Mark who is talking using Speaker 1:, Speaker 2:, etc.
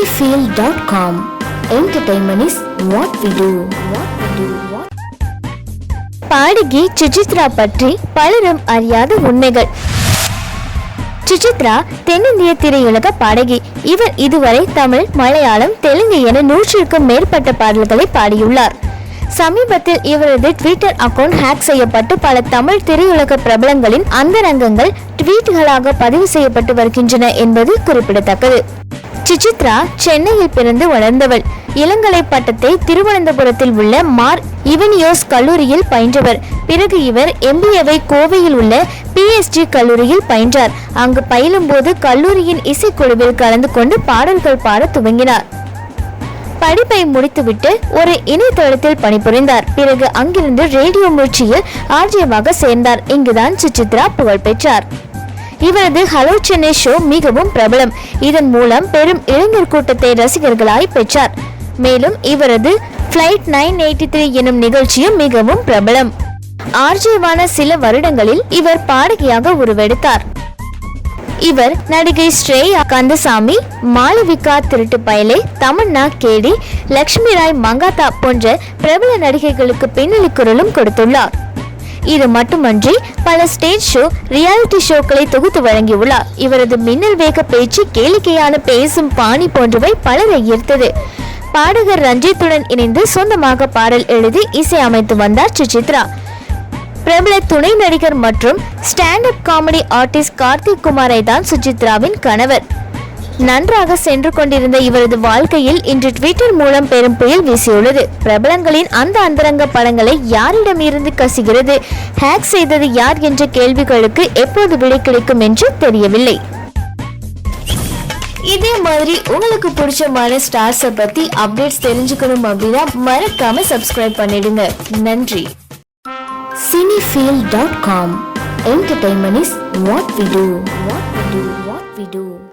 Speaker 1: cinefield.com Entertainment is what we do. What we do.
Speaker 2: பாடகி சுசித்ரா பற்றி பலரும் அறியாத உண்மைகள் சுசித்ரா தென்னிந்திய திரையுலக பாடகி இவர் இதுவரை தமிழ் மலையாளம் தெலுங்கு என நூற்றுக்கும் மேற்பட்ட பாடல்களை பாடியுள்ளார் சமீபத்தில் இவரது ட்விட்டர் அக்கவுண்ட் ஹேக் செய்யப்பட்டு பல தமிழ் திரையுலக பிரபலங்களின் அந்தரங்கங்கள் ட்வீட்களாக பதிவு செய்யப்பட்டு வருகின்றன என்பது குறிப்பிடத்தக்கது சுசித்ரா சென்னையில் பிறந்து வளர்ந்தவள். இளங்கலை பட்டத்தை திருவனந்தபுரத்தில் உள்ள மார் இவனியோஸ் கல்லூரியில் பயின்றவர். பிறகு இவர் எம்பிஏவை கோவையில் உள்ள பிஎஸ்ஜி கல்லூரியில் பயின்றார். அங்கு பயிலும்போது கல்லூரியின் இசைக்குழுவில் கலந்து கொண்டு பாடல்கள் பாட துவங்கினார். படிப்பை முடித்துவிட்டு ஒரு இணையதளத்தில் பணிபுரிந்தார். பிறகு அங்கிருந்து ரேடியோ முயற்சியில் ஆர்ஜியமாக சேர்ந்தார். இங்குதான் சுசித்ரா புகழ் பெற்றார். இவரது ஹலோ சென்னை ஷோ மிகவும் பிரபலம். இதன் மூலம் பெரும் இளைஞர் கூட்டத்தை ரசிகர்களாய் பெற்றார். மேலும் இவரது ஃப்ளைட் நைன் எயிட்டி த்ரீ எனும் நிகழ்ச்சியும் மிகவும் பிரபலம். ஆர்ஜேவான சில வருடங்களில் இவர் பாடகியாக உருவெடுத்தார். இவர் நடிகை ஸ்ரேயா கந்தசாமி மாளவிகா திருட்டு பயலே தமன்னா கேடி லக்ஷ்மி ராய் மங்காத்தா போன்ற பிரபல நடிகைகளுக்கு பின்னணி குரலும் கொடுத்துள்ளார். இது மட்டுமன்றி பல ஸ்டேஜ் ஷோ ரியாலிட்டி ஷோக்களை தொகுத்து வழங்கியுள்ளார். இவரது மின்னல் வேக பேச்சு கேளிக்கையான பேசும் பாணி போன்றவை பலரை ஈர்த்தது. பாடகர் ரஞ்சித்துடன் இணைந்து சொந்தமாக பாடல் எழுதி இசை அமைத்து வந்தார் சுசித்ரா. பிரபல துணை நடிகர் மற்றும் stand up comedy artist Karthik குமாரை தான் சுசித்ராவின் கணவர். நன்றாக சென்று கொண்டிருந்த இவரது வாழ்க்கையில் இன்று ட்விட்டர் மூலம் பெரும் புயல் வீசியுள்ளது. பிரபலங்களின் அந்த அந்தரங்க படங்களை யாரிடம் இருந்து கசிகிறது? ஹேக் செய்தது யார் என்ற கேள்விகளுக்கு எப்போது விடை கிடைக்கும் என்று தெரியவில்லை. இதே மாதிரி உங்களுக்கு பிடிச்சமான ஸ்டார்ஸை பத்தி அப்டேட்ஸ் தெரிஞ்சுக்கணும் அப்படின்னா மறக்காம சப்ஸ்கிரைப் பண்ணிடுங்க. நன்றி.
Speaker 1: Cinephile dot com entertainment is what we do what we do what we do